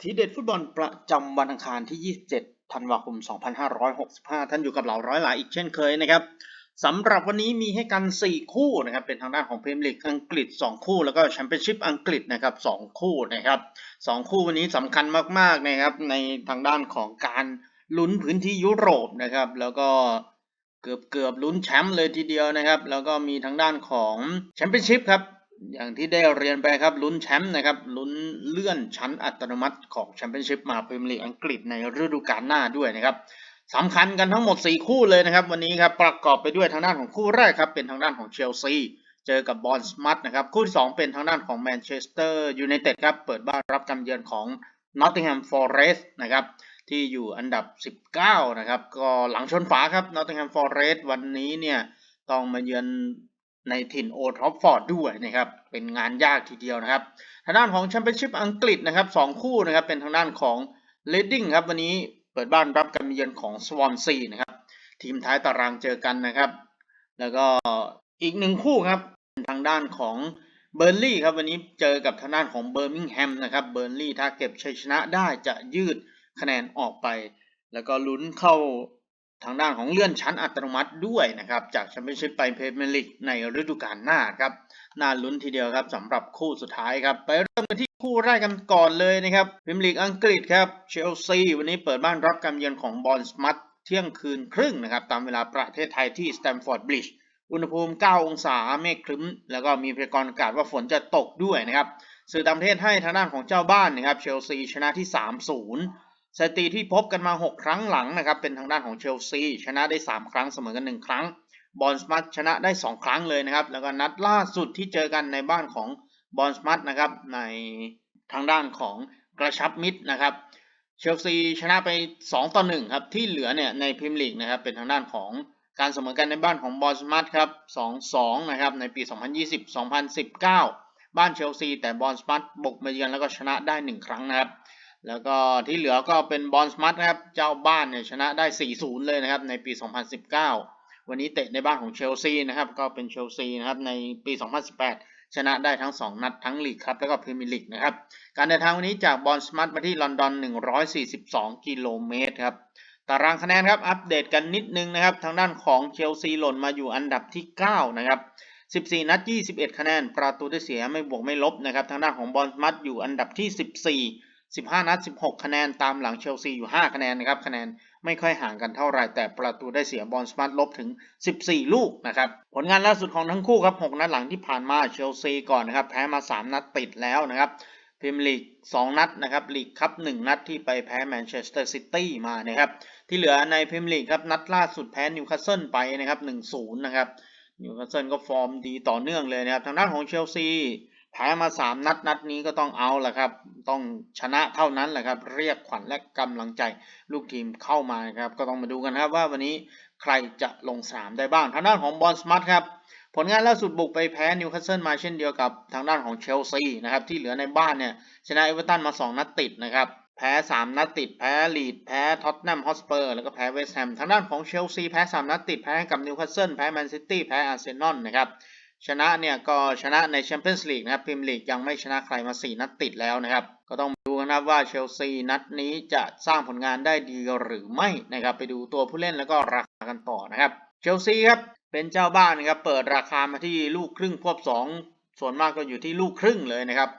ทีเด็ดฟุตบอลประจำวันอังคารที่ 27 ธันวาคม 2565 ท่านอยู่กับเราร้อยหลายอีกเช่นเคยนะครับสำหรับวันนี้มีให้กัน 4 คู่นะครับ เป็นทางด้านของพรีเมียร์ลีกอังกฤษ 2 คู่แล้วก็แชมเปี้ยนชิพอังกฤษนะครับ 2 คู่นะครับ 2 คู่วันนี้สำคัญมากๆนะครับในทางด้านของการลุ้นพื้นที่ยุโรปนะครับ แล้วก็เกือบเกือบลุ้นแชมป์เลยทีเดียวนะครับ แล้วก็มีทางด้านของแชมเปี้ยนชิพครับ อย่างที่ได้เรียนไปครับลุ้นแชมป์นะครับลุ้นเลื่อนชั้นอัตโนมัติของแชมเปี้ยนชิพมาพรีเมียร์ลีกอังกฤษในฤดูกาลหน้าด้วยนะครับสำคัญกันทั้งหมด 4 คู่เลยนะครับ วันนี้ครับประกอบไปด้วยทางด้านของคู่แรกครับเป็นทางด้านของเชลซีเจอกับบอลสมัตนะครับคู่ที่2เป็นทางด้านของแมนเชสเตอร์ยูไนเต็ดครับเปิดบ้านรับการเยือนของนอตติงแฮมฟอร์เรสต์นะครับที่อยู่อันดับ 19 นะครับ ก็หลังชนฝาครับนอตติงแฮมฟอร์เรสต์วันนี้เนี่ยต้องมาเยือน ในถิ่นโอทอฟฟอร์ดด้วยนะครับ เป็นงานยากทีเดียวนะครับ ทางด้านของแชมเปี้ยนชิพอังกฤษนะครับสองคู่นะครับ เป็นทางด้านของเลดดิ้งครับ วันนี้เปิดบ้านรับการเยือนของสวอนซีนะครับ ทีมท้ายตารางเจอกันนะครับ แล้วก็อีกหนึ่งคู่ครับเป็นทางด้านของเบอร์ลี่ครับ วันนี้เจอกับทางด้านของเบอร์มิงแฮมนะครับ เบอร์ลี่ถ้าเก็บชัยชนะได้จะยืดคะแนนออกไป แล้วก็ลุ้นเข้า ทางด้านของเลื่อนชั้นอัตโนมัติด้วยนะครับ จากแชมเปี้ยนชิพไปพเมียร์ลีกในฤดูกาลหน้าครับน่าลุ้นทีเดียวครับสำหรับคู่สุดท้ายครับไปเริ่มกันที่คู่แรกกันก่อนเลยนะครับพรีเมียร์ลีกอังกฤษครับเชลซีวันนี้เปิดบ้านรับการเยือนของบอลสมัตเที่ยงคืนครึ่งนะครับตามเวลาประเทศไทยที่สแตมฟอร์ดบริดจ์อุณหภูมิ 9 องศาเมฆครึ้ม แล้วก็มีพยากรณ์อากาศว่าฝนจะตกด้วยนะครับสื่อต่างประเทศให้ทางด้านของเจ้าบ้านนะครับเชลซีชนะที่ 3-0 สถิติที่พบกันมา 6 ครั้งหลังนะครับ เป็นทางด้านของเชลซีชนะได้ 3 ครั้งเสมอกัน 1 ครั้ง บอลสมัตชนะได้ 2 ครั้งเลยนะครับ แล้วก็นัดล่าสุดที่เจอกันในบ้านของบอลสมัตนะครับ ในทางด้านของกระชับมิตรนะครับ เชลซีชนะไป 2 ต่อ 1 ครับ ที่เหลือเนี่ยในพรีเมียร์ลีกนะครับ เป็นทางด้านของการเสมอกันในบ้านของบอลสมัตครับ 2-2 นะครับ ในปี 2020-2019 บ้านเชลซีแต่บอลสมัตบุกมาเยือนแล้วก็ชนะได้ 1 ครั้งนะครับ แล้วก็ที่เหลือก็เป็นบอลสมัตนะครับ เจ้าบ้านเนี่ยชนะได้ 4-0 เลยนะครับในปี 2019 วันนี้เตะในบ้านของเชลซีนะครับ ก็เป็นเชลซีนะครับในปี 2018 ชนะได้ทั้ง 2 นัดทั้งลีกครับ แล้วก็พรีเมียร์ลีกนะครับ การเดินทางวันนี้จากบอลสมัตมาที่ลอนดอน 142 กิโลเมตรครับ ตารางคะแนนครับ อัปเดตกันนิดนึงนะครับ ทางด้านของเชลซีหล่นมาอยู่อันดับที่ 9 นะครับ14 นัด 21 คะแนน ประตูได้เสียไม่บวกไม่ลบนะครับ ทางด้านของบอลสมัตอยู่อันดับที่ 14 15 นัด 16 คะแนนตามหลังเชลซีอยู่ 5 คะแนนนะครับคะแนนไม่ค่อยห่างกันเท่าไรแต่ประตูได้เสียบอลสมัตลบถึง 14 ลูกนะครับผลงานล่าสุดของทั้งคู่ครับ 6 นัดหลังที่ผ่านมาเชลซีก่อนนะครับแพ้มา 3 นัดติดแล้วนะครับพรีเมียร์ลีก 2 นัดนะครับลีกคัพ1นัดที่ไปแพ้แมนเชสเตอร์ซิตี้มานะครับที่เหลือในพรีเมียร์ลีกครับนัดล่าสุดแพ้นิวคาสเซิลไปนะครับ1-0นะครับนิวคาสเซิลก็ฟอร์มดีต่อเนื่องเลยนะครับทางด้านของเชลซี แพ้มา3นัดนัดนี้ก็ต้องเอาแหละครับ ต้องชนะเท่านั้นแหละครับ เรียกขวัญและกำลังใจลูกทีมเข้ามาครับ ก็ต้องมาดูกันครับว่าวันนี้ใครจะลงสนามได้บ้างทางด้านของบอลสมัตครับผลงานล่าสุดบุกไปแพ้นิวคาสเซิลมาเช่นเดียวกับทางด้านของเชลซีนะครับที่เหลือในบ้านเนี่ยชนะเอเวอร์ตันมา 2 นัดติดนะครับแพ้ 3 นัดติด แพ้ลีด แพ้ท็อตแนมฮอสเปอร์ แล้วก็แพ้เวสต์แฮม ทางด้านของเชลซี แพ้ 3 นัดติด แพ้กับนิวคาสเซิล แพ้แมนซิตี้ แพ้อาร์เซนอลนะครับ ชนะเนี่ยก็ชนะในแชมเปี้ยนส์ลีกนะครับพรีเมียร์ลีกยังไม่ชนะใครมา 4 นัดติดแล้วนะครับ ก็ต้องดูกันนะครับว่าเชลซีนัดนี้จะสร้างผลงานได้ดีหรือไม่นะครับ ไปดูตัวผู้เล่นแล้วก็ราคากันต่อนะครับ เชลซีครับเป็นเจ้าบ้านนะครับเปิดราคามาที่ลูกครึ่งควบ2ส่วนมากก็อยู่ที่ลูกครึ่งเลยนะครับ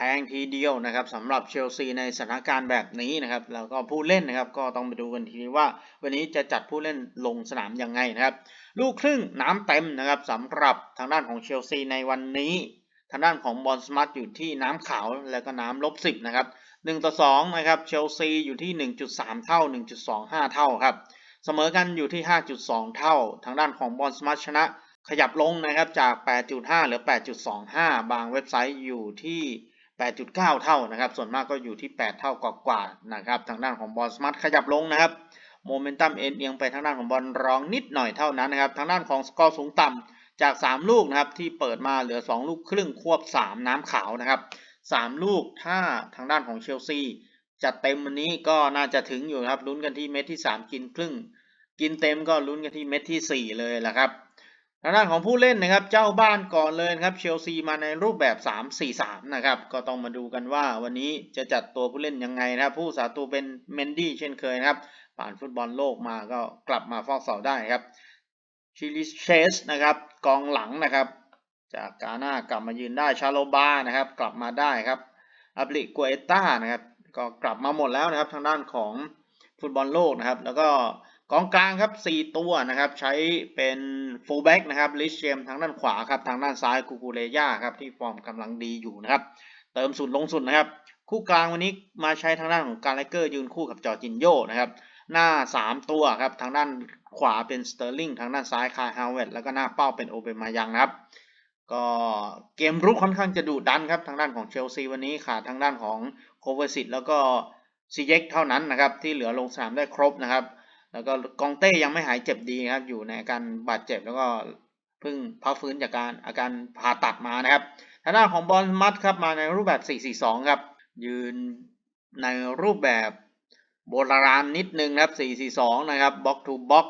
แพงทีเดียวนะครับสำหรับเชลซีในสถานการณ์แบบนี้นะครับ แล้วก็ผู้เล่นนะครับก็ต้องไปดูกันทีนี้ว่า วันนี้จะจัดผู้เล่นลงสนามยังไงนะครับ ลูกครึ่งน้ำเต็มนะครับสำหรับทางด้านของเชลซีในวันนี้ ทางด้านของบอลสมาร์ทอยู่ที่น้ำขาวแล้วก็น้ำลบสิบนะครับ1ต่อ2นะครับเชลซีอยู่ที่ 1.3 เท่า 1.25 เท่าครับเสมอกันอยู่ที่ 5.2 เท่า ทางด้านของบอลสมาร์ทชนะขยับลงนะครับจาก 8.5เหลือ 8.25 บางเว็บไซต์อยู่ที่ 8.9 เท่านะครับ ส่วนมากก็อยู่ที่ 8 เท่ากว่าๆนะครับ ทางด้านของบอลสมาร์ทขยับลงนะครับ โมเมนตัมเอ็นเอียงไปทางด้านของบอลรองนิดหน่อยเท่านั้นนะครับ ทางด้านของสกอร์สูงต่ำจาก 3 ลูกนะครับที่เปิดมาเหลือ 2 ลูกครึ่งควบ 3 น้ำขาวนะครับ 3 ลูกถ้าทางด้านของเชลซีจัดเต็มวันนี้ก็น่าจะถึงอยู่ครับลุ้นกันที่เม็ดที่ 3 กินครึ่ง กินเต็มก็ลุ้นกันที่เม็ดที่ 4 เลยแหละครับ ทางด้านของผู้เล่นนะครับ เจ้าบ้านก่อนเลยครับเชลซีมาในรูปแบบ 3-4-3 นะครับ ก็ต้องมาดูกันว่าวันนี้จะจัดตัวผู้เล่นยังไงนะครับ ผู้สาตัวเป็นเมนดี้เช่นเคยนะครับ ผ่านฟุตบอลโลกมาก็กลับมาฟอกเสาได้ครับชิลิเชสนะครับ กองหลังนะครับ จากกาหน้ากลับมายืนได้ชาโลบานะครับ กลับมาได้ครับอับริกัวเอต้านะครับ ก็กลับมาหมดแล้วนะครับ ทางด้านของฟุตบอลโลกนะครับ แล้วก็ กองกลางครับ 4 ตัวนะครับใช้เป็นฟูลแบ็กนะครับลิชเชมทางด้านขวาครับทางด้านซ้ายกูกูเลย่าครับที่ฟอร์มกำลังดีอยู่นะครับ เติมสุดลงสุดนะครับ คู่กลางวันนี้มาใช้ทางด้านของการไลเกอร์ยืนคู่กับจอจินโยนะครับหน้า 3 ตัวครับทางด้านขวาเป็นสเตอร์ลิงทางด้านซ้ายคายฮาวเวตแล้วก็หน้าเป้าเป็นโอเบมายังนะครับ ก็เกมรุกค่อนข้างจะดุดันครับทางด้านของเชลซีวันนี้ขาดทางด้านของโคเวอร์ซิตแล้วก็ซีเย็กเท่านั้นนะครับที่เหลือลงสนามได้ครบนะครับ แล้วก็กองเต้ยังไม่หายเจ็บดีครับ อยู่ในอาการบาดเจ็บแล้วก็เพิ่งพักฟื้นจากการอาการผ่าตัดมานะครับทางด้านของบอลมัดครับมาในรูปแบบ 4-4-2 ครับ ยืนในรูปแบบโบราณนิดนึงครับ 4-4-2 นะครับบ็อกทูบ็อก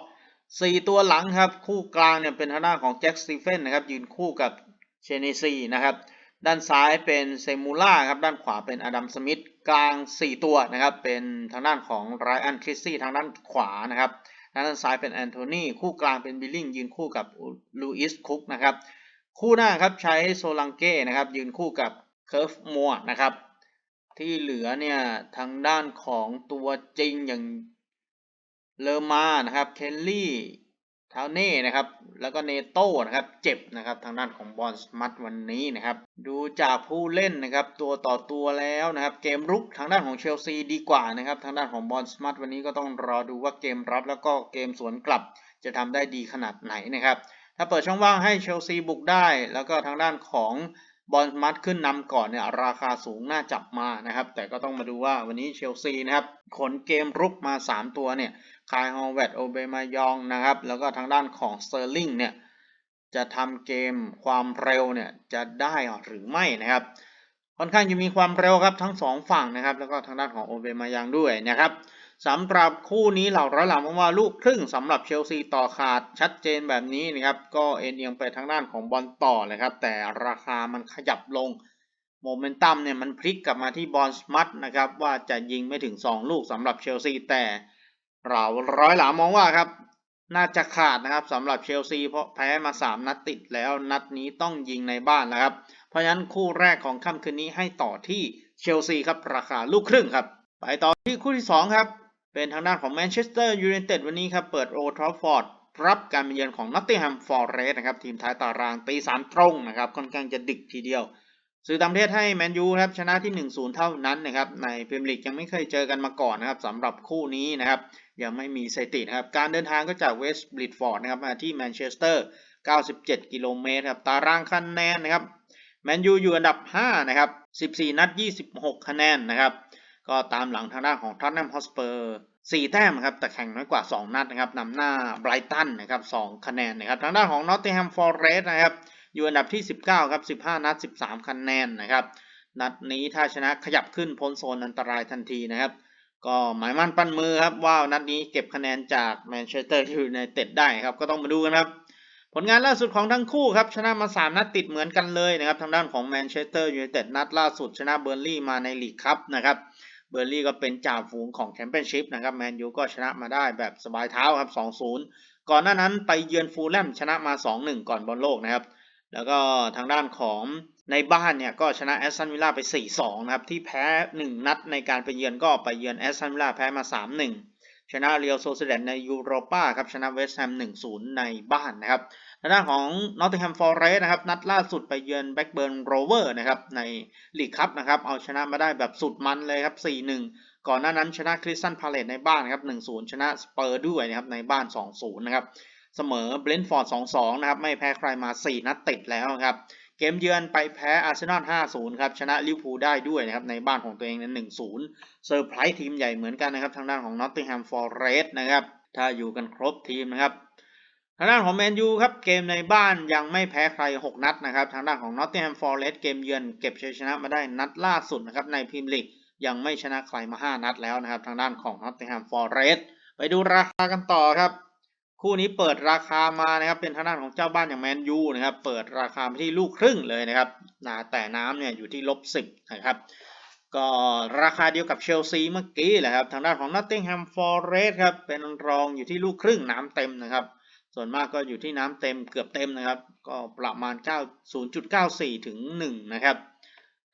สี่ตัวหลังครับ คู่กลางเนี่ยเป็นทางด้านของแจ็คสตีเฟนนะครับ ยืนคู่กับเชเนซีนะครับ ด้านซ้ายเป็นเซมูล่าครับ ด้านขวาเป็นอดัมสมิธ กลาง 4 ตัวนะครับ เป็นทางด้านของไรอันคริสซี่ทางด้านขวานะครับทางด้านซ้ายเป็นแอนโทนีคู่กลางเป็นบิลลิงยืนคู่กับลูอิสคุกนะครับ คู่หน้าครับใช้โซลังเก้นะครับ ยืนคู่กับเคิร์ฟมัวนะครับ ที่เหลือเนี่ยทางด้านของตัวจริงอย่างเลอมานะครับ เคลลี่ ทาวเน่นะครับ แล้วก็เนโต้นะครับ เจ็บนะครับ ทางด้านของบอลสมัตวันนี้นะครับ ดูจากผู้เล่นนะครับ ตัวต่อตัวแล้วนะครับ เกมรุกทางด้านของเชลซีดีกว่านะครับ ทางด้านของบอลสมัตวันนี้ก็ต้องรอดูว่าเกมรับแล้วก็เกมสวนกลับจะทำได้ดีขนาดไหนนะครับ ถ้าเปิดช่องว่างให้เชลซีบุกได้ แล้วก็ทางด้านของบอลมัดขึ้นนำก่อนเนี่ยราคาสูงน่าจับมานะครับ แต่ก็ต้องมาดูว่าวันนี้เชลซีนะครับขนเกมรุกมา 3 ตัวเนี่ย คายฮอลเวตโอเบมายองนะครับ แล้วก็ทางด้านของเตอร์ลิงเนี่ย จะทำเกมความเร็วเนี่ย จะได้หรือไม่นะครับ ค่อนข้างจะมีความเร็วครับทั้ง 2 ฝั่งนะครับ แล้วก็ทางด้านของโอเบมายังด้วยนะครับสำหรับคู่นี้เหล่าร้อยหลังมองว่าลูกครึ่งสำหรับเชลซีต่อขาดชัดเจนแบบนี้นะครับ ก็เอ็นเอียงไปทางด้านของบอลต่อเลยครับ แต่ราคามันขยับลงโมเมนตัมเนี่ยมันพลิกกลับมาที่บอลสมัตนะครับว่าจะยิงไม่ถึง 2 ลูกสำหรับเชลซีแต่ เราร้อยหลามองว่าครับ น่าจะขาดนะครับสำหรับเชลซีเพราะแพ้มา 3 นัดติดแล้วนัดนี้ต้องยิงในบ้านนะครับ เพราะฉะนั้นคู่แรกของค่ำคืนนี้ให้ต่อที่เชลซีครับราคาลูกครึ่งครับ ไปต่อที่คู่ที่ 2 ครับ เป็นทางด้านของแมนเชสเตอร์ยูไนเต็ดวันนี้ครับเปิดโอทราฟอร์ดรับการเยือนของนอตติงแฮมฟอร์เรสต์นะครับทีมท้ายตารางตีสามตรงนะครับค่อนข้างจะดึกทีเดียวสื่อต่างประเทศให้แมนยูครับชนะที่ 1-0 เท่านั้นนะครับในพรีเมียร์ลีกยังไม่เคยเจอกันมาก่อนนะครับสำหรับคู่นี้นะครับ ยังไม่มีสถิตินะครับ การเดินทางก็จากเวสต์บริดฟอร์ดนะครับมาที่แมนเชสเตอร์ 97 กิโลเมตรครับ ตารางคะแนนนะครับ แมนยูอยู่อันดับ 5 นะครับ 14 นัด 26 คะแนนนะครับ ก็ตามหลังทางด้านของท็อตแนมฮอสเปอร์4แต้มครับ แต่แข่งน้อยกว่า 2 นัดนะครับนำหน้าไบรตันนะครับ 2 คะแนนนะครับ ทางด้านของนอตติงแฮมฟอร์เรสต์นะครับ อยู่อันดับที่ 19 ครับ 15 นัด 13 คะแนนนะครับ นัดนี้ถ้าชนะขยับขึ้นพ้นโซนอันตรายทันทีนะครับ ก็หมายมั่นปั้นมือครับว่านัดนี้เก็บคะแนนจากแมนเชสเตอร์ยูไนเต็ดได้ครับ ก็ต้องมาดูกันครับ ผลงานล่าสุดของทั้งคู่ครับ ชนะมา 3 นัดติดเหมือนกันเลยนะครับ ทางด้านของแมนเชสเตอร์ยูไนเต็ดนัดล่าสุดชนะเบอร์ลี่มาในลีกครับนะครับ เบอร์ลี่ก็เป็นจ่าฝูงของแชมเปี้ยนชิพนะครับ แมนยูก็ชนะมาได้แบบสบายเท้าครับ 2-0 ก่อนหน้านั้นไปเยือนฟูลแลมชนะมา 2-1 ก่อนบอลโลกนะครับ แล้วก็ทางด้านของ ในบ้านเนี่ยก็ชนะแอสตันวิลล่าไป 4-2 นะครับ ที่แพ้ 1 นัดในการไปเยือนก็ไปเยือนแอสตันวิลล่าแพ้มา 3-1 ชนะเรียลโซเซเดนในยูโรปาครับชนะเวสต์แฮม 1-0 ในบ้านนะครับทางด้านของนอตติงแฮมฟอร์เรสต์นะครับนัดล่าสุดไปเยือนแบ็กเบิร์นโรเวอร์นะครับในลีกคัพนะครับเอาชนะมาได้แบบสุดมันเลยครับ 4-1 ก่อนหน้านั้นชนะคริสตันพาเลตในบ้านครับ 1-0 ชนะสเปอร์ด้วยนะครับในบ้าน 2-0 นะครับเสมอเบรนฟอร์ด 2-2 นะครับไม่แพ้ใครมา 4 นัดติดแล้วครับ เกมเยือนไปแพ้อาร์เซนอล 5-0 ครับ ชนะลิเวอร์พูลได้ด้วยนะครับ ในบ้านของตัวเองนั้น 1-0 เซอร์ไพรส์ทีมใหญ่เหมือนกันนะครับ ทางด้านของ Nottingham Forest นะครับ ถ้าอยู่กันครบทีมนะครับ ทางด้านของแมนยูครับ เกมในบ้านยังไม่แพ้ใคร 6 นัดนะครับ ทางด้านของ Nottingham Forest เกมเยือนเก็บชัยชนะมาได้นัดล่าสุดนะครับ ในพรีเมียร์ลีกยังไม่ชนะใครมา 5 นัดแล้วนะครับ ทางด้านของ Nottingham Forest ไปดูราคากันต่อครับ คู่นี้เปิดราคามานะครับเป็นทางด้านของเจ้าบ้านอย่างแมนยูนะครับเปิดราคาที่ลูกครึ่งเลยนะครับนะแต่น้ำเนี่ยอยู่ที่ลบสิบนะครับก็ราคาเดียวกับเชลซีเมื่อกี้แหละครับทางด้านของ Nottingham Forest ครับเป็นรองอยู่ที่ลูกครึ่งน้ำเต็มนะครับ ส่วนมากก็อยู่ที่น้ำเต็มเกือบเต็มนะครับ ก็ประมาณ9 0.94 ถึง 1 นะครับ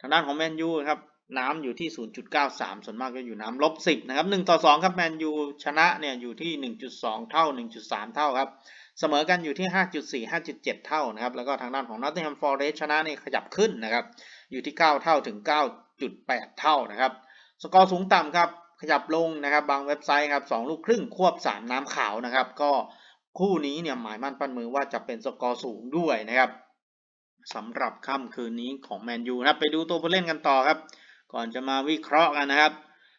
ทางด้านของแมนยูครับ น้ำอยู่ที่ 0.93 ส่วนมากก็อยู่น้ำลบ 10 นะครับ 1 ต่อ 2 ครับแมนยูชนะเนี่ยอยู่ที่ 1.2 เท่า 1.3 เท่าครับ เสมอกันอยู่ที่ 5.4 5.7 เท่านะครับ แล้วก็ทางด้านของ Nottingham Forest ชนะนี่ขยับขึ้นนะครับ อยู่ที่ 9 เท่าถึง 9.8 เท่านะครับ สกอร์สูงต่ำครับ ขยับลงนะครับ บางเว็บไซต์ครับ2ลูกครึ่งควบ 3 น้ำขาวนะครับ ก็คู่นี้เนี่ยหมายมั่นปั้นมือว่าจะเป็นสกอร์สูงด้วยนะครับสำหรับค่ำคืนนี้ของแมนยูนะครับ ไปดูตัวผู้เล่นกันต่อครับ ก่อนจะมาวิเคราะห์กันนะครับ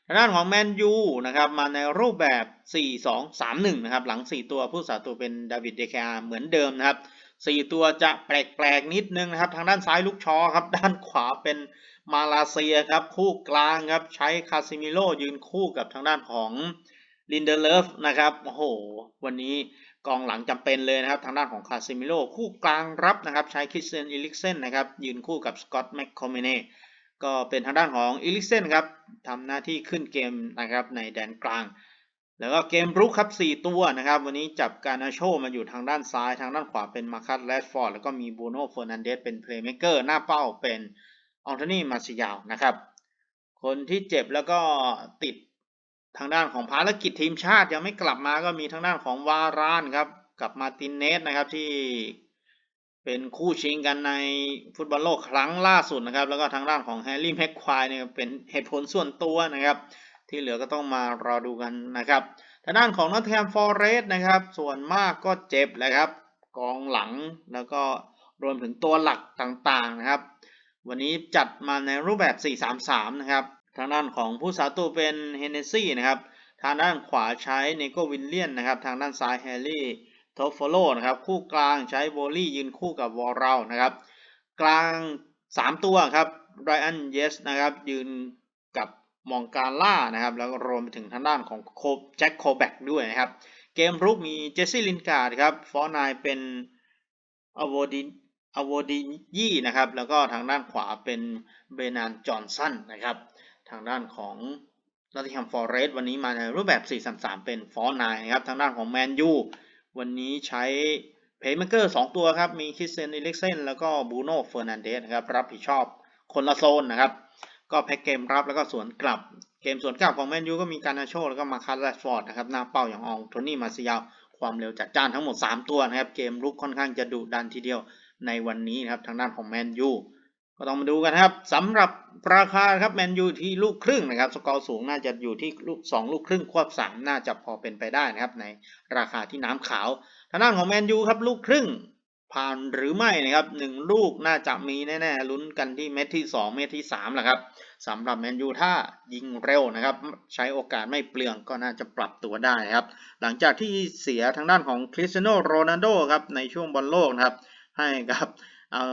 ทางด้านของแมนยูนะครับมาในรูปแบบ 4-2-3-1 นะครับ หลัง 4 ตัวผู้สาตัวเป็นดาวิดเดคาเหมือนเดิมนะครับ 4 ตัวจะแปลกๆนิดนึงนะครับ ทางด้านซ้ายลูกชอครับ ด้านขวาเป็นมาลาเซียครับ คู่กลางครับ ใช้คาซิมิโลยืนคู่กับทางด้านของลินเดเลฟนะครับ โอ้โห วันนี้กองหลังจำเป็นเลยนะครับ ทางด้านของคาซิมิโลคู่กลางรับนะครับ ใช้คริสเตียนอิลิกเซนนะครับ ยืนคู่กับสกอตต์แมคคอมเมเน่ ก็เป็นทางด้านของอิลิกเซนครับทำหน้าที่ขึ้นเกมนะครับในแดนกลาง แล้วก็เกมรุกครับ 4 ตัวนะครับ วันนี้จับการนาโชมาอยู่ทางด้านซ้าย ทางด้านขวาเป็นมาคัสแรดฟอร์ดแล้วก็มีบูโน่เฟอร์นันเดสเป็นเพลย์เมเกอร์หน้าเป้าเป็นอองโทนีมาซิยาวนะครับ คนที่เจ็บแล้วก็ติดทางด้านของภารกิจทีมชาติยังไม่กลับมาก็มีทางด้านของวารานครับกับมาตินเนสนะครับที่ เป็นคู่ชิงกันในฟุตบอลโลกครั้งล่าสุดนะครับ แล้วก็ทางด้านของแฮร์รี่แม็กควายเนี่ยเป็นเหตุผลส่วนตัวนะครับ ที่เหลือก็ต้องมารอดูกันนะครับทางด้านของนอตแทมฟอร์เรสต์นะครับ ส่วนมากก็เจ็บแหละครับ กองหลังแล้วก็รวมถึงตัวหลักต่างๆนะครับ วันนี้จัดมาในรูปแบบ 4-3-3 นะครับ ทางด้านของผู้สาตัวเป็นเฮนเนซี่นะครับ ทางด้านขวาใช้เนโกวินเลียนนะครับ ทางด้านซ้ายแฮร์รี่ โทฟโฟโลนะครับคู่กลางใช้โบลี่ยืนคู่กับวอลเรานะครับ กลาง 3 ตัวครับไรอันเยสนะครับยืนกับมองการล่านะครับ แล้วก็รวมไปถึงทางด้านของโคแจ็คโคแบกด้วยนะครับ เกมรุกมีเจสซี่ลินการ์ดครับฟอร์นายเป็นอโวดินอโวดิยี่นะครับ แล้วก็ทางด้านขวาเป็นเบนานจอห์นสันนะครับ ทางด้านของนอตติแฮมฟอร์เรสต์วันนี้มาในรูปแบบ 4-3-3 เป็นฟอร์นายนะครับ ทางด้านของแมนยู วันนี้ใช้เพย์เมเกอร์2ตัวครับ มีคริสเซนอิเล็กเซนแล้วก็บูโน่เฟอร์นันเดสครับ รับผิดชอบคนละโซนนะครับ ก็แพ็กเกมรับแล้วก็สวนกลับ เกมสวนกลับของแมนยูก็มีการนาโชแล้วก็มาคัสแรดฟอร์ดนะครับ หน้าเป้าอย่างอองโทนี่มาซิยาความเร็วจัดจ้านทั้งหมด 3 ตัวนะครับ เกมลุกค่อนข้างจะดุดันทีเดียวในวันนี้นะครับ ทางด้านของแมนยู ก็ต้องมาดูกันครับสำหรับราคาครับแมนยูที่ลูกครึ่งนะครับ สกอร์สูงน่าจะอยู่ที่ลูก2ลูกครึ่งควบ3น่าจะพอเป็นไปได้นะครับ ในราคาที่น้ำขาวทางด้านของแมนยูครับลูกครึ่งผ่านหรือไม่นะครับหนึ่งลูกน่าจะมีแน่ๆลุ้นกันที่เม็ดที่ 2 เม็ดที่3แหละครับสำหรับแมนยูถ้ายิงเร็วนะครับ ใช้โอกาสไม่เปลืองก็น่าจะปรับตัวได้ครับ หลังจากที่เสียทางด้านของคริสเตียโนโรนัลโดครับในช่วงบอลโลกนะครับ ให้กับเอา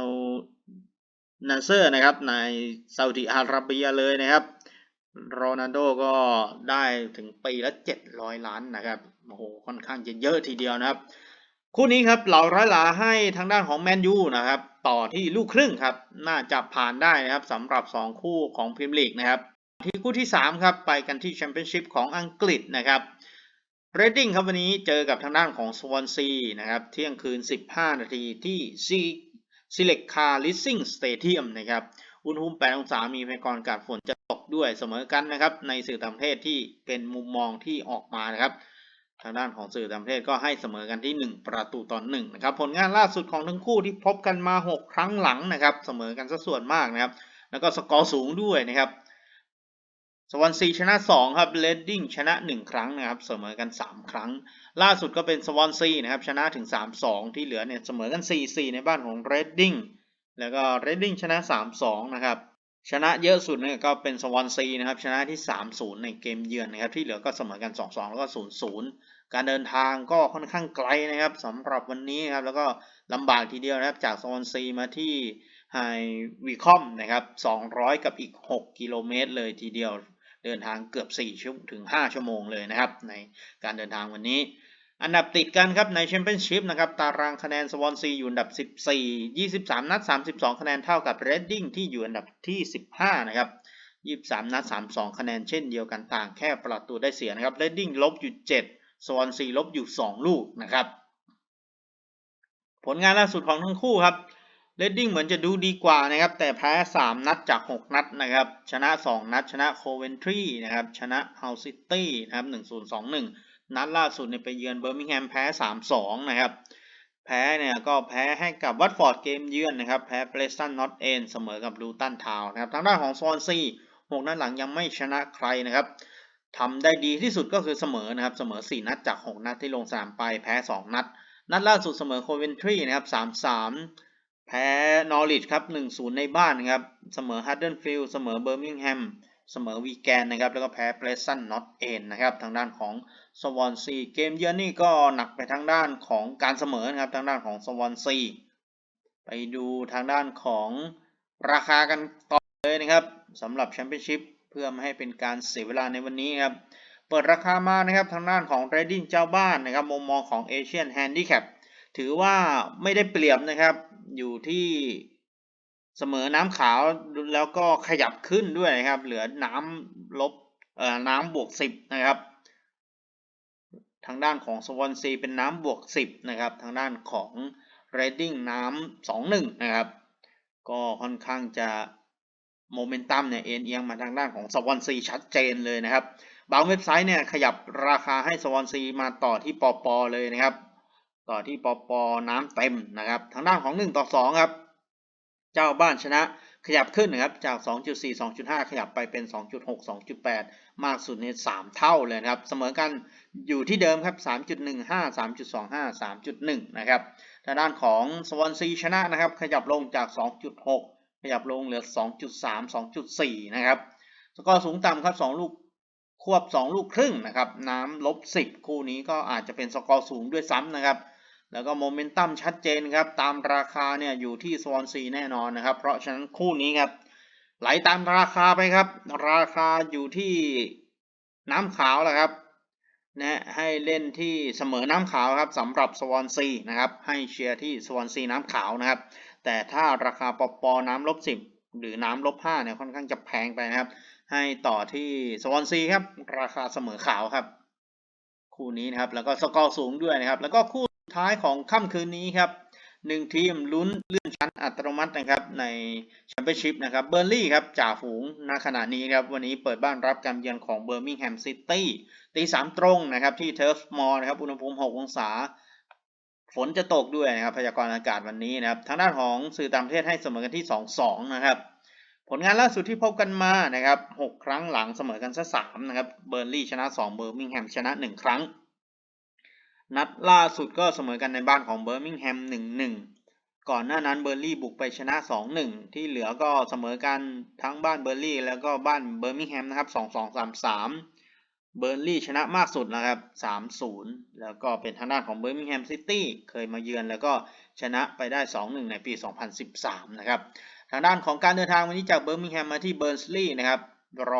นาเซอร์นะครับในซาอุดิอาระเบียเลยนะครับโรนัลโดก็ได้ถึงปีละ 700 ล้านนะครับโอ้โหค่อนข้างจะเยอะทีเดียวนะครับ คู่นี้ครับเหล่าร้อยหลาให้ทางด้านของแมนยูนะครับ ต่อที่ลูกครึ่งครับ น่าจะผ่านได้นะครับสำหรับ 2 คู่ของพรีเมียร์ลีกนะครับ ที่คู่ที่ 3 ครับ ไปกันที่แชมเปี้ยนชิพของอังกฤษนะครับเรดดิ้งครับวันนี้เจอกับทางด้านของสวอนซีนะครับ เที่ยงคืน 15 นาทีที่ซี ซิเล็กคาร์ลิสซิ่งสเตเดียมนะครับอุณหภูมิ 8 องศา มีพยากรณ์อากาศฝนจะตกด้วยเสมอกันนะครับ ในสื่อต่างประเทศที่เป็นมุมมองที่ออกมานะครับ ทางด้านของสื่อต่างประเทศก็ให้เสมอกันที่ 1 ประตูต่อ1นะครับ ผลงานล่าสุดของทั้งคู่ที่พบกันมา 6 ครั้งหลังนะครับ เสมอกันซะส่วนมากนะครับ แล้วก็สกอร์สูงด้วยนะครับ สวอนซีชนะ 2 ครับเลดดิ้งชนะ 1 ครั้งนะครับ เสมอกัน 3 ครั้ง ล่าสุดก็เป็นสวอนซีนะครับ ชนะถึง 3-2 ที่เหลือเนี่ยเสมอกัน 4-4 ในบ้านของเรดดิ้งแล้วก็เรดดิ้งชนะ 3-2 นะครับ ชนะเยอะสุดเนี่ยก็เป็นสวอนซีนะครับ ชนะที่ 3-0 ในเกมเยือนนะครับ ที่เหลือก็เสมอกัน 2-2 แล้วก็ 0-0 การเดินทางก็ค่อนข้างไกลนะครับสำหรับวันนี้ครับแล้วก็ลำบากทีเดียวนะครับจากสวอนซีมาที่ไฮวีคอมนะครับ 200 กับอีก 6 กิโลเมตรเลยทีเดียว เดินทางเกือบ4ชั่วถึง 5 ชั่วโมงเลยนะครับ ในการเดินทางวันนี้ อันดับติดกันครับในแชมเปี้ยนชิพนะครับ ตารางคะแนนสวอนซีอยู่อันดับ 14 23 นัด 32 คะแนนเท่ากับเรดดิ้งที่อยู่อันดับที่ 15 นะครับ23 นัด 32 คะแนนเช่นเดียวกันต่างแค่ประตูได้เสียนะครับเรดดิ้งลบอยู่ 7 สวอนซีลบอยู่ 2 ลูกนะครับ ผลงานล่าสุดของทั้งคู่ครับ เรดดิ้งเหมือนจะดูดีกว่านะครับ แต่แพ้ 3 นัดจาก 6 นัดนะครับ ชนะ 2 นัด ชนะโคเวนทรีนะครับ ชนะเฮาซิตี้นะครับ1-0-2-1 นัดล่าสุดเนี่ยไปเยือนเบอร์มิงแฮมแพ้ 3-2 นะครับ แพ้เนี่ยก็แพ้ให้กับวัตฟอร์ดเกมเยือนนะครับ แพ้เ e รสตันนอตเอนเสมอกับลูตันทาวนะครับ ทางด้านของซอนซีหกนัดหลังยังไม่ชนะใครนะครับทำได้ดีที่สุดก็คือเสมอนะครับ เสมอ 4 นัดจาก 6 นัดที่ลงสนามไป แพ้ 2 นัด นัดล่าสุดเสมอโคเวนทรีนะครับ 3-3 แพ้นอริชครับ1-0 ในบ้านนะครับเสมอฮัตเดิลฟิลด์เสมอเบอร์มิงแฮมเสมอวีแกนนะครับแล้วก็แพ้เ e รสตันนอตเอนนะครับทางด้านของสวอนซีเกมเยือนนี่ก็หนักไปทางด้านของการเสมอนะครับทางด้านของสวอนซีไปดูทางด้านของราคากันต่อเลยนะครับสำหรับแชมเปี้ยนชิพเพื่อไม่ให้เป็นการเสียเวลาในวันนี้ครับเปิดราคามานะครับทางด้านของ r e d i n g เจ้าบ้านนะครับมุมมองของ Asian Handicap ถือว่าไม่ได้เปรียบนะครับ อยู่ที่เสมอน้ำขาวแล้วก็ขยับขึ้นด้วยนะครับ เหลือน้ำลบเอ่อน้ำบวกสิบนะครับ ทางด้านของสวอนซีเป็นน้ำบวกสิบนะครับ ทางด้านของ r e d i n g น้ำสองหนึ่งนะครับ ก็ค่อนข้างจะโมเมนตัมเนี่ยเอ็นเอียงมาทางด้านของสวอนซีชัดเจนเลยนะครับบางเว็บไซต์เนี่ยขยับราคาให้สวอนซีมาต่อที่ปอปอเลยนะครับ ต่อที่ปอปอน้ำเต็มนะครับ ทางด้านของ 1 ต่อ 2 ครับ เจ้าบ้านชนะขยับขึ้นนะครับจาก 2.4 2.5 ขยับไปเป็น 2.6 2.8 มากสุดใน 3 เท่าเลยนะครับ เสมอกันอยู่ที่เดิมครับ 3.15 3.25 3.1 นะครับทางด้านของสวอนซีชนะนะครับ ขยับลงจาก 2.6 ขยับลงเหลือ 2.3 2.4 นะครับ สกอร์สูงต่ำครับ 2 ลูกควบ 2 ลูกครึ่งนะครับ น้ำลบ 10 คู่นี้ก็อาจจะเป็นสกอร์สูงด้วยซ้ำนะครับ แล้วก็โมเมนตัมชัดเจนครับ ตามราคาเนี่ยอยู่ที่สวอนซีแน่นอนนะครับ เพราะฉะนั้นคู่นี้ครับ ไหลตามราคาไปครับ ราคาอยู่ที่น้ำขาวแหละครับนะให้เล่นที่เสมอน้ำขาวครับสำหรับสวอนซีนะครับ ให้เชียร์ที่สวอนซีน้ำขาวนะครับ แต่ถ้าราคาปอปอน้ำลบสิบหรือน้ำลบห้าเนี่ยค่อนข้างจะแพงไปนะครับ ให้ต่อที่สวอนซีครับ ราคาเสมอขาวครับ คู่นี้นะครับ แล้วก็สกอร์สูงด้วยนะครับ แล้วก็คู่ ท้ายของค่ำคืนนี้ครับหนึ่งทีมลุ้นเลื่อนชั้นอัตโนมัตินะครับในแชมเปี้ยนชิพนะครับเบอร์ลี่ครับจ่าฝูงณขณะนี้ครับวันนี้เปิดบ้านรับการเยือนของเบอร์มิงแฮมซิตี้ตีสามตรงนะครับที่เทิร์ฟมอลนะครับอุณหภูมิ 6 องศา ฝนจะตกด้วยนะครับพยากรณ์อากาศวันนี้นะครับทางด้านของสื่อต่างประเทศให้เสมอกันที่ 2-2 นะครับ ผลงานล่าสุดที่พบกันมานะครับ 6 ครั้งหลังเสมอกันซะ3นะครับเบอร์ลี่ชนะ 2 เบอร์มิงแฮมชนะ 1 ครั้ง นัดล่าสุดก็เสมอกันในบ้านของเบอร์มิงแฮม 1-1 ก่อนหน้านั้นเบอร์ลี่บุกไปชนะ 2-1 ที่เหลือก็เสมอกันทั้งบ้านเบอร์ลี่แล้วก็บ้านเบอร์มิงแฮมนะครับ 2-2 3-3 เบอร์ลี่ชนะมากสุดนะครับ 3-0 แล้วก็เป็นทางด้านของเบอร์มิงแฮมซิตี้เคยมาเยือนแล้วก็ชนะไปได้ 2-1 ในปี 2013 นะครับ ทางด้านของการเดินทางวันนี้จากเบอร์มิงแฮมมาที่เบอร์นสลีย์นะครับ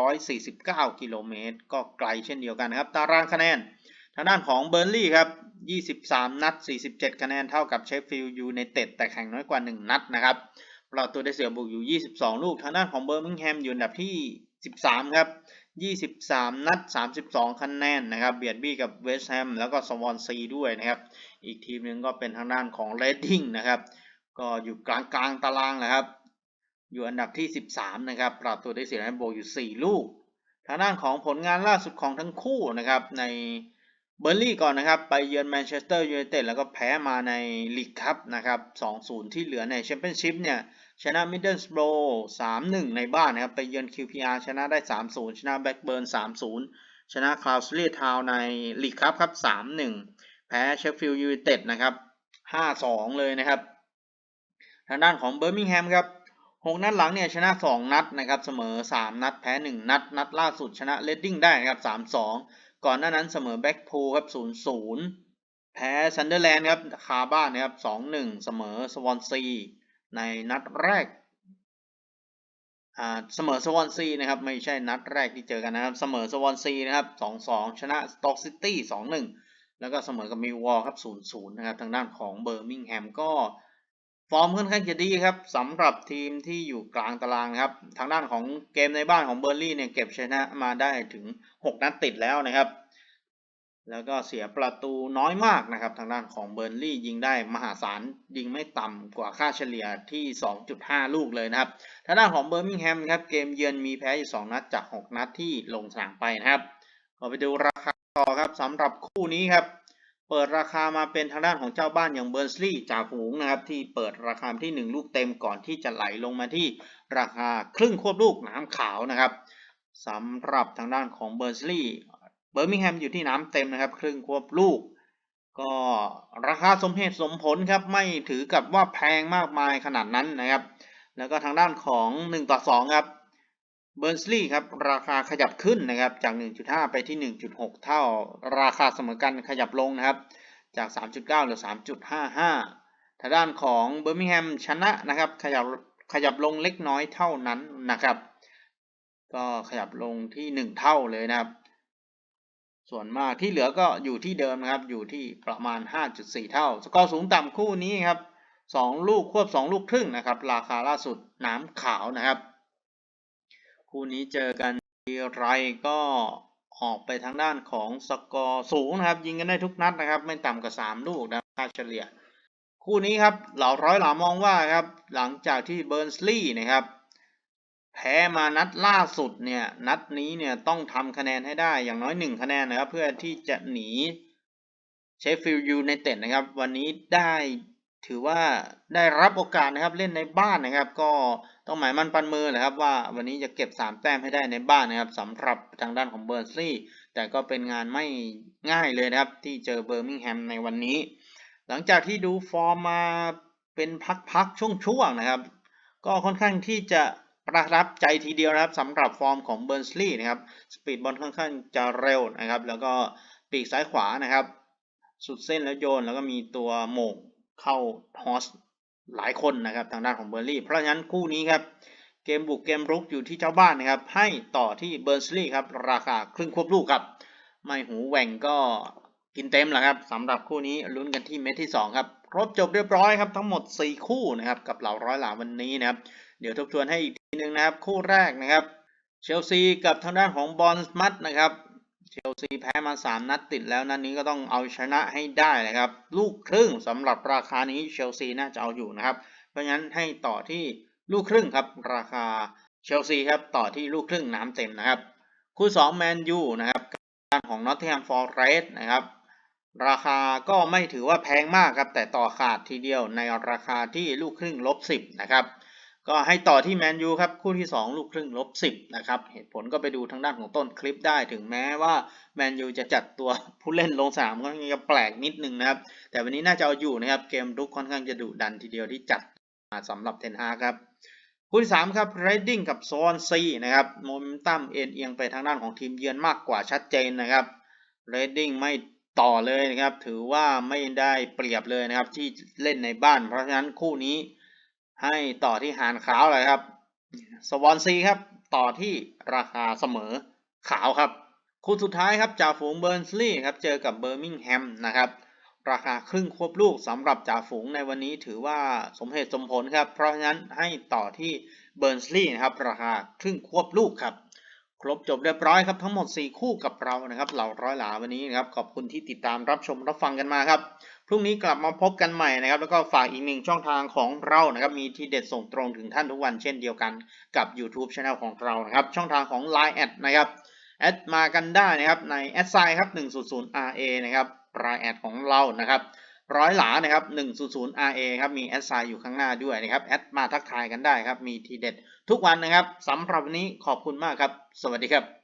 149 กิโลเมตร ก็ไกลเช่นเดียวกันนะครับ ตารางคะแนน ทางด้านของเบอร์ลีย์ครับ 23 นัด 47 คะแนนเท่ากับเชฟฟิลด์ยูไนเต็ดแต่แข่งน้อยกว่า 1 นัดนะครับประตูได้เสียบุกอยู่ 22 ลูก ทางด้านของเบอร์มิงแฮมอยู่อันดับที่ 13 ครับ 23 นัด 32 คะแนนนะครับ เบียดบี้กับเวสต์แฮมแล้วก็สวอนซีด้วยนะครับ อีกทีมหนึ่งก็เป็นทางด้านของเรดดิ้งนะครับ ก็อยู่กลางกลางตารางนะครับ อยู่อันดับที่ 13 นะครับประตูได้เสียให้โบกอยู่ 4 ลูก ทางด้านของผลงานล่าสุดของทั้งคู่นะครับใน เบอร์ลี่ก่อนนะครับ ไปเยือนแมนเชสเตอร์ยูไนเต็ดแล้วก็แพ้มาในลีกคัพนะครับ 2-0 ที่เหลือในแชมเปี้ยนชิพเนี่ย ชนะมิดเดิลสโบร3-1 ในบ้านนะครับ ไปเยือน QPR ชนะได้ 3-0 ชนะแบ็กเบิร์น 3-0 ชนะคลาวสเลทาวในลีกคัพครับ 3-1 แพ้เชฟฟิลด์ยูไนเต็ดนะครับ 5-2 เลยนะครับ ทางด้านของเบอร์มิงแฮมครับ6นัดหลังเนี่ยชนะ 2 นัดนะครับเสมอ 3 นัดแพ้ 1 นัด นัดล่าสุดชนะเลดดิ้งได้นะครับ3-2 ก่อนหน้านั้นเสมอแบ็กพูลครับ0-0แพ้ซันเดอร์แลนด์ครับคาบ้านนะครับ2-1เสมอสวอนซีในนัดแรกอ่าเสมอสวอนซีนะครับไม่ใช่นัดแรกที่เจอกันนะครับเสมอสวอนซีนะครับ2-2ชนะสต็อกซิตี้2-1แล้วก็เสมอกับมิลวอลครับ0-0นะครับทางด้านของเบอร์มิงแฮมก็ ฟอร์มค่อนข้างจะดีครับสำหรับทีมที่อยู่กลางตารางครับทางด้านของเกมในบ้านของเบอร์ลี่เนี่ยเก็บชนะมาได้ถึง 6 นัดติดแล้วนะครับ แล้วก็เสียประตูน้อยมากนะครับ ทางด้านของเบอร์ลี่ยิงได้มหาศาลยิงไม่ต่ำกว่าค่าเฉลี่ยที่ 2.5 ลูกเลยนะครับ ทางด้านของเบอร์มิงแฮมครับเกมเยือนมีแพ้อยู่ 2 นัดจาก 6 นัดที่ลงสนามไปนะครับเราไปดูราคาต่อครับสำหรับคู่นี้ครับ เปิดราคามาเป็นทางด้านของเจ้าบ้านอย่างเบอร์สลีย์จากฝูงนะครับที่เปิดราคาที่ 1 ลูกเต็มก่อนที่จะไหลลงมาที่ราคาครึ่งควบลูกน้ำขาวนะครับสำหรับทางด้านของเบอร์สลีย์เบอร์มิงแฮมอยู่ที่น้ำเต็มนะครับ ครึ่งควบลูก ก็ราคาสมเหตุสมผลครับไม่ถือกับว่าแพงมากมายขนาดนั้นนะครับ แล้วก็ทางด้านของ 1 ต่อ 2 ครับ เบอร์สลีย์ครับราคาขยับขึ้นนะครับจาก 1.5 ไปที่ 1.6 เท่า ราคาเสมอกันขยับลงนะครับจาก 3.9เหรือ 3.55 ทางด้านของเบอร์มิงแฮมชนะนะครับขยับขยับลงเล็กน้อยเท่านั้นนะครับ ก็ขยับลงที่ 1 เท่าเลยนะครับ ส่วนมากที่เหลือก็อยู่ที่เดิมนะครับอยู่ที่ประมาณ 5.4 เท่า สกอร์สูงต่ำคู่นี้ครับ 2 ลูกควบ 2 ลูกครึ่งนะครับ ราคาล่าสุดน้ำขาวนะครับ คู่นี้เจอกันทีไรก็ออกไปทางด้านของสกอร์สูงนะครับ ยิงกันได้ทุกนัดนะครับ ไม่ต่ำกว่า3ลูกนะครับค่าเฉลี่ย คู่นี้ครับเหล่าร้อยหลามองว่าครับ หลังจากที่เบิร์นสลีย์นะครับแพ้มานัดล่าสุดเนี่ยนัดนี้เนี่ยต้องทำคะแนนให้ได้อย่างน้อยหนึ่งคะแนนนะครับ เพื่อที่จะหนีเชฟฟิลด์ยูไนเต็ดนะครับ วันนี้ได้ ถือว่าได้รับโอกาสนะครับเล่นในบ้านนะครับ ก็ต้องหมายมั่นปันมือนะครับ ว่าวันนี้จะเก็บ 3 แต้มให้ได้ในบ้านนะครับสำหรับทางด้านของเบอร์นสลีย์แต่ก็เป็นงานไม่ง่ายเลยนะครับ ที่เจอเบอร์มิงแฮมในวันนี้ หลังจากที่ดูฟอร์มมาเป็นพักๆช่วงๆนะครับ ก็ค่อนข้างที่จะประทับใจทีเดียวนะครับสำหรับฟอร์มของเบอร์นสลีย์นะครับสปีดบอลค่อนข้างจะเร็วนะครับ แล้วก็ปีกซ้ายขวานะครับ สุดเส้นแล้วโยนแล้วก็มีตัวโม่ง เข้าฮอสหลายคนนะครับทางด้านของเบอร์ลี่ เพราะฉะนั้นคู่นี้ครับเกมบุกเกมรุกอยู่ที่เจ้าบ้านนะครับ ให้ต่อที่เบอร์ลีย์ครับราคาครึ่งควบลูกครับไม่หูแหว่งก็กินเต็มแหละครับสำหรับคู่นี้ลุ้นกันที่เม็ดที่ 2 ครับ ครบจบเรียบร้อยครับ ทั้งหมด 4 คู่นะครับ กับเหล่าร้อยหลาวันนี้นะครับ เดี๋ยวทบทวนให้อีกทีหนึ่งนะครับ คู่แรกนะครับ เชลซีกับทางด้านของบอลมัดนะครับ เชลซีแพ้มา 3 นัดติดแล้วนัดนนี้ก็ต้องเอาชนะให้ได้นะครับ ลูกครึ่งสำหรับราคานี้เชลซีน่าจะเอาอยู่นะครับ เพราะงั้นให้ต่อที่ลูกครึ่งครับ ราคาเชลซีครับต่อที่ลูกครึ่งน้ำเต็มนะครับ คู่2แมนยูนะครับด้านของนอตติงแฮมฟอร์เรสต์นะครับราคาก็ไม่ถือว่าแพงมากครับแต่ต่อขาดทีเดียวในราคาที่ลูกครึ่งลบ10นะครับ ก็ให้ต่อที่แมนยูครับคู่ที่ 2 ลูกครึ่งลบ10นะครับเหตุผลก็ไปดูทางด้านของต้นคลิปได้ถึงแม้ว่าแมนยูจะจัดตัวผู้เล่นลงสนามก็ยังจะแปลกนิดนึงนะครับ แต่วันนี้น่าจะเอาอยู่นะครับ เกมรุกค่อนข้างจะดุดันทีเดียวที่จัดมาสำหรับเทนฮาครับคู่ที่ 3 ครับเรดดิ้งกับโซนซีนะครับโมเมนตัมเอ็นเอียงไปทางด้านของทีมเยือนมากกว่าชัดเจนนะครับเรดดิ้งไม่ต่อเลยนะครับ ถือว่าไม่ได้เปรียบเลยนะครับที่เล่นในบ้าน เพราะฉะนั้นคู่นี้ ให้ต่อที่หานขาวเลยครับ สวอนซีครับ ต่อที่ราคาเสมอขาวครับ คู่สุดท้ายครับจ่าฝูงเบิร์นสลีย์ครับ เจอกับเบอร์มิงแฮมนะครับ ราคาครึ่งควบลูกสำหรับจ่าฝูงในวันนี้ถือว่าสมเหตุสมผลครับ เพราะฉะนั้นให้ต่อที่เบิร์นสลีย์นะครับ ราคาครึ่งควบลูกครับครบจบเรียบร้อยครับทั้งหมด 4 คู่กับเรานะครับ เหล่าร้อยหลาวันนี้นะครับ ขอบคุณที่ติดตามรับชมรับฟังกันมาครับ พรุ่งนี้กลับมาพบกันใหม่นะครับ แล้วก็ฝากอีกหนึ่งช่องทางของเรานะครับ มีที่เด็ดส่งตรงถึงท่านทุกวันเช่นเดียวกันกับ YouTube Channel ของเรานะครับ ช่องทางของ Line แอดนะครับแอดมากันได้นะครับในแอดไซครับ100 RA นะครับรายแอดของเรานะครับร้อยหลานะครับ100 RA ครับมีแอดไซอยู่ข้างหน้าด้วยนะครับแอดมาทักทายกันได้ครับมีทีเด็ดทุกวันนะครับสำหรับวันนี้ขอบคุณมากครับ สวัสดีครับ